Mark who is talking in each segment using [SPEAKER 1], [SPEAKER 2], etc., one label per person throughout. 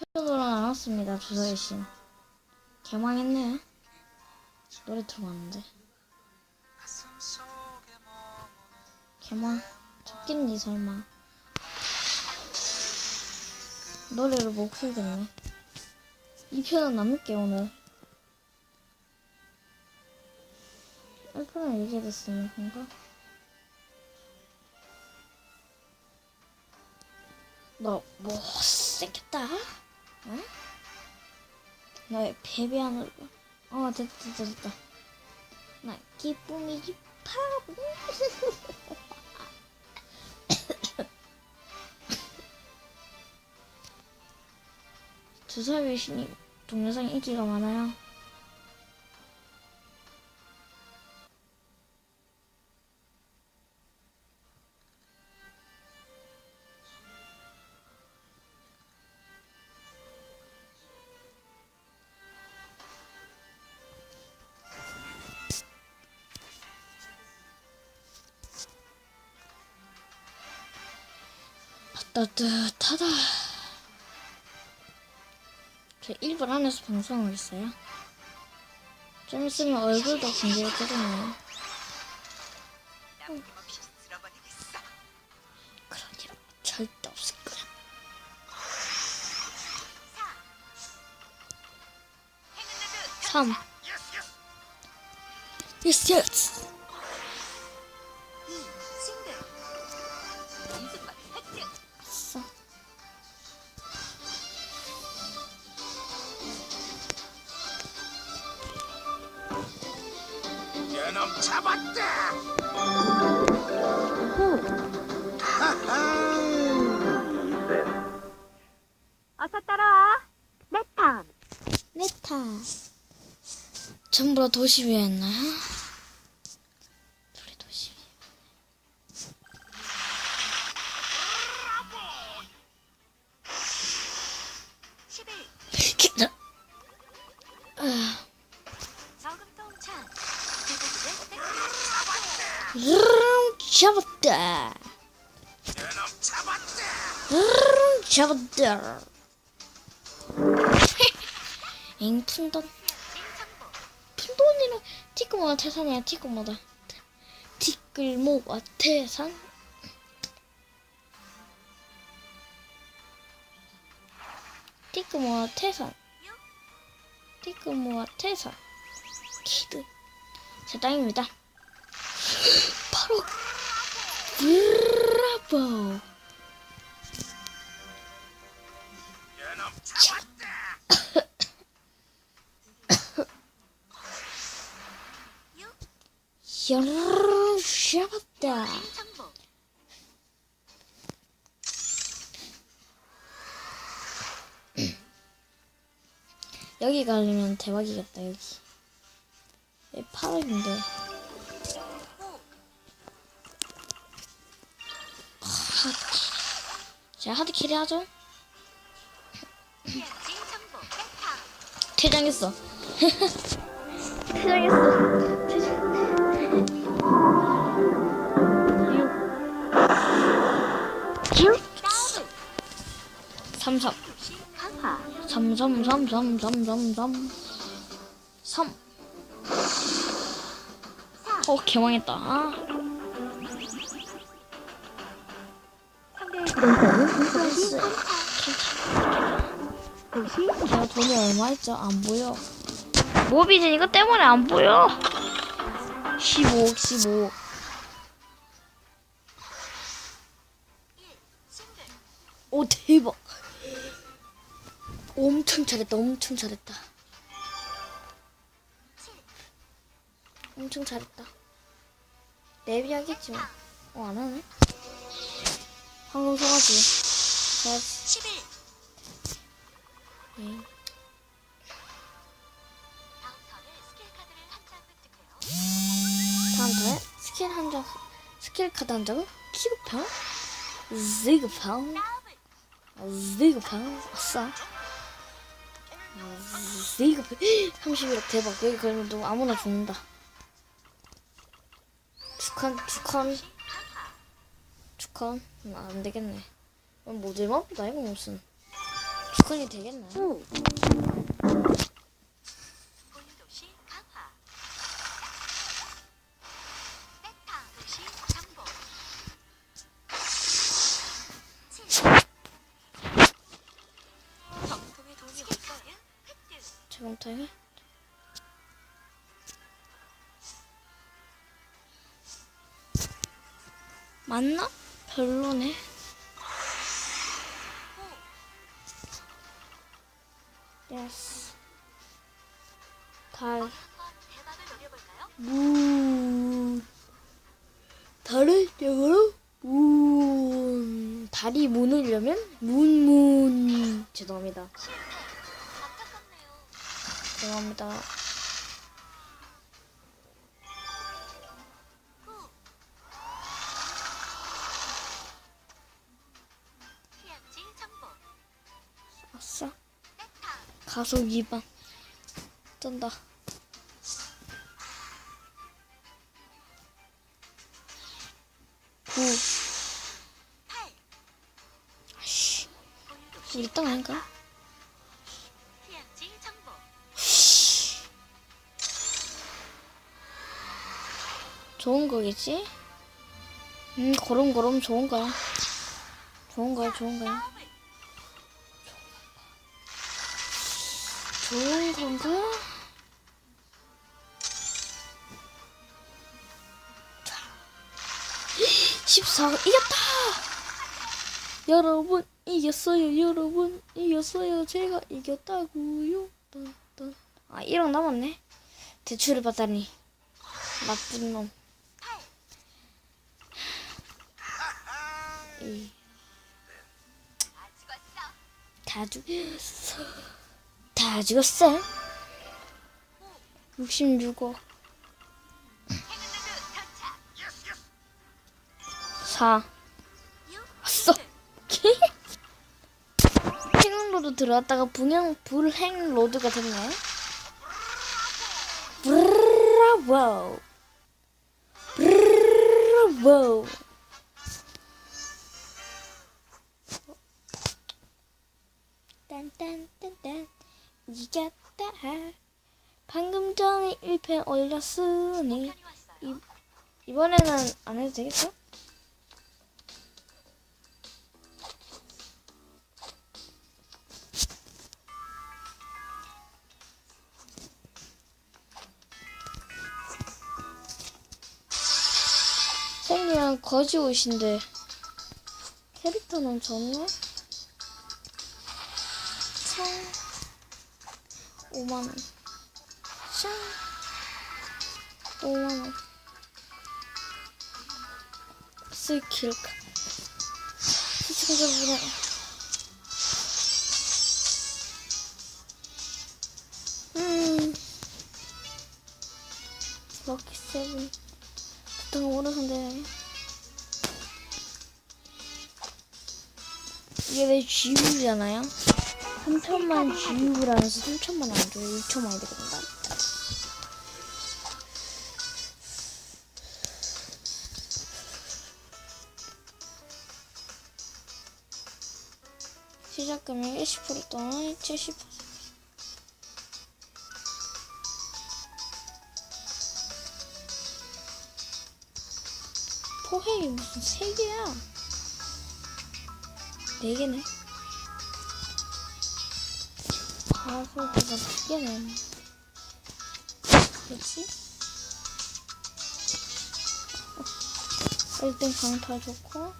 [SPEAKER 1] 표현으로 나눴습니다. 주사의 신. 개망했네. 노래 들어봤는데. 개망. 찾겠니 설마. 노래를 못 풀겠네. 이 편은 남을게 오늘. 1편은 이게 됐으면 건가? 너 못생겼다? 응? 너의 패배하는 어 됐다 됐다. 됐다 나 기쁨이지 파부 주사위 신이 동영상 인기가 많아요 따뜻하다. 저 일본 안에서 방송을 했어요. 좀 있으면 얼굴도 공개했거든요.
[SPEAKER 2] 남김없이 쓸어버리겠어.
[SPEAKER 1] 그런 일 절대 없을 거야. 3. 예스, 예스.
[SPEAKER 3] 얘놈 잡았다.
[SPEAKER 2] 어서 따라와. 내 턴.
[SPEAKER 1] 네타. 전부 다 도시비였나 르릉 잡았다.
[SPEAKER 3] 얘놈 잡았다.
[SPEAKER 1] 엥 푼돈. 푼돈이랑 티끌모아 태산이야 티끌모다. 티끌모아 태산. 티끌모아 태산. 티끌모아 태산. 키드. 제 땅입니다. 바로 브라보.
[SPEAKER 3] 얘놈 잡았다.
[SPEAKER 1] 여기 가려면 대박이겠다 여기. 8억인데. 자 하드 캐리 하죠. 퇴장했어. 퇴장했어.
[SPEAKER 2] 다운.
[SPEAKER 1] 삼삼. 삼삼삼삼삼삼삼 삼. 어 개망했다. 아, 제가 돈이 얼마 있죠? 안 보여. 모비진 이거 때문에 안 보여. 15억 15억.
[SPEAKER 2] 싱글.
[SPEAKER 1] 오 대박. 엄청 잘했다. 엄청 잘했다. 엄청 잘했다. 내비 하겠지만. 어, 안 하네. 황금 송아지. 자,
[SPEAKER 2] 11.
[SPEAKER 1] 예.
[SPEAKER 2] 다음 턴에 스킬 한 장
[SPEAKER 1] 스킬 한 장, 스킬 카드 한 기급형, 지급형,
[SPEAKER 2] 더블.
[SPEAKER 1] 지급형, 아싸. 지급형, 31억 대박. 여기 그러면 너 아무나 죽는다. 두 칸,
[SPEAKER 2] 강화.
[SPEAKER 1] 음, 안 되겠네. 그럼 모델만 보다 이거 무슨.
[SPEAKER 2] 정통의 돈이 없어요. 획득.
[SPEAKER 1] 저금통에 맞나? 별로네. 예스. 달. 문. 달을 영어로 문. 달이 문으려면 문문. 죄송합니다. 죄송합니다. 가속 2번. 쩐다. 구.
[SPEAKER 2] 팔.
[SPEAKER 1] 아씨. 우리 땅 아닌가? 좋은 거겠지? 음, 고름고름 좋은 거야. 좋은 거야, 좋은 거야. 좋은? 자. 14 이겼다! 여러분 이겼어요 여러분 이겼어요 제가 이겼다고요. 아 1억 남았네 대출을 받다니 나쁜 놈. 다 죽였어 다 죽었어? 66억
[SPEAKER 2] 행운노드 도착.
[SPEAKER 3] 예스 예스
[SPEAKER 1] 4
[SPEAKER 2] 육.
[SPEAKER 1] 왔어. 행로드 들어갔다가 분양 불행 로드가 됐네. 브라보 브라보 딴딴딴딴 이겼다 방금 전에 1패 올렸으니. 이, 이번에는 안 해도 되겠어? 생기랑 거지 옷인데 캐릭터는 좋네? 청 5만원. 샹 5만원. 스킬 시청자분의 음. 럭키 세븐. 보통 오르선데. 이게 내 GU잖아요 3천만 GU라면서 3천만 안 줘요 2천만이 되거든요 시작금액 10% 또는 70% 포획이 무슨 세 개야? 네 개네. 가소보다 두 개네. 그렇지? 어, 1등 강타 좋고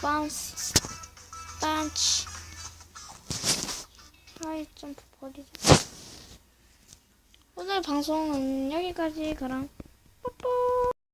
[SPEAKER 1] 바운스 빤치 하이 점프 버리자 오늘 방송은 여기까지 그럼 뽀뽀